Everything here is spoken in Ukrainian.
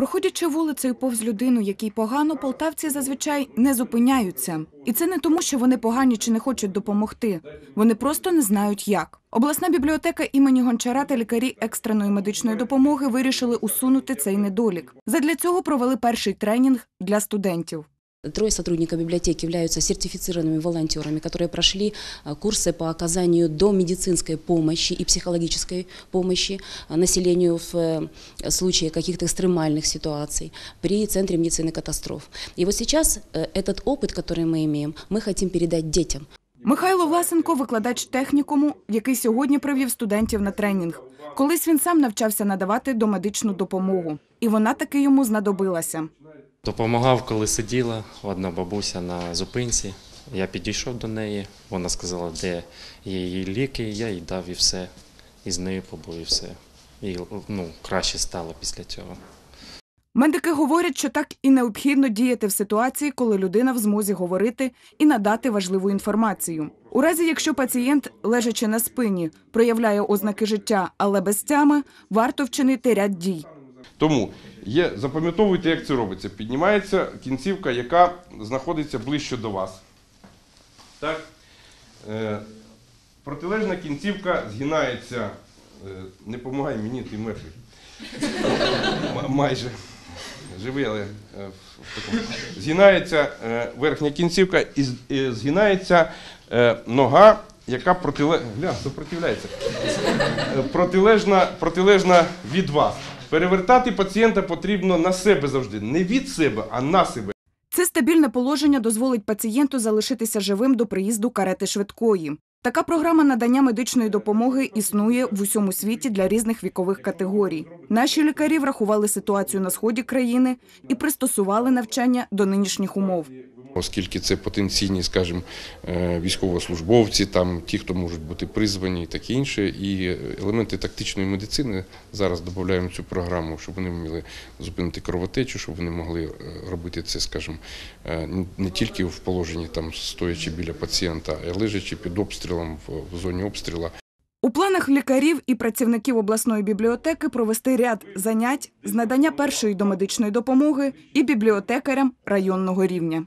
Проходячи вулицею повз людину, якій погано, полтавці зазвичай не зупиняються. І це не тому, що вони погані чи не хочуть допомогти. Вони просто не знають як. Обласна бібліотека імені Гончара та лікарі екстреної медичної допомоги вирішили усунути цей недолік. Задля цього провели перший тренінг для студентів. Трое сотрудников библиотеки являются сертифицированными волонтерами, которые прошли э, курсы по оказанию домедицинской помощи и психологической помощи э, населению в э, случае каких-то экстремальных ситуаций при Центре медицины катастроф. И вот сейчас э, этот опыт, который мы имеем, мы хотим передать детям. Михайло Власенко викладач технікуму, який сьогодні привів студентів на тренінг. Колись він сам навчався надавати домедичну допомогу, і вона таки йому знадобилася. Допомагав, коли сиділа одна бабуся на зупинці. Я підійшов до неї, вона сказала, де її ліки, я їй дав і все. І з нею побув і все. І ну, краще стало після цього. Медики говорять, що так і необхідно діяти в ситуації, коли людина в змозі говорити і надати важливу інформацію. У разі, якщо пацієнт, лежачи на спині, проявляє ознаки життя, але без тями, варто вчинити ряд дій. Тому є, запам'ятовуйте, як це робиться. Піднімається кінцівка, яка знаходиться ближче до вас. Так? Е, протилежна кінцівка згинається. Е, не помагай мені, ти мертвий. Майже. Живий, але е, в- такому. Згинається е, верхня кінцівка і згинається е, нога, яка протиле... Гля, сопротивляється. Е, протилежна, протилежна від вас. Перевертати пацієнта потрібно на себе завжди. Не від себе, а на себе. Це стабільне положення дозволить пацієнту залишитися живим до приїзду карети швидкої. Така програма надання медичної допомоги існує в усьому світі для різних вікових категорій. Наші лікарі врахували ситуацію на сході країни і пристосували навчання до нинішніх умов. Оскільки це потенційні, скажімо, е, військовослужбовці, там ті, хто можуть бути призвані і таке інше. І елементи тактичної медицини зараз додаємо в цю програму, щоб вони вміли зупинити кровотечу, щоб вони могли е, робити це, скажімо, е, не тільки в положенні там стоячи біля пацієнта, а й лежачи під обстрілом в зоні обстрілу. У планах лікарів і працівників обласної бібліотеки провести ряд занять з надання першої домедичної допомоги і бібліотекарям районного рівня.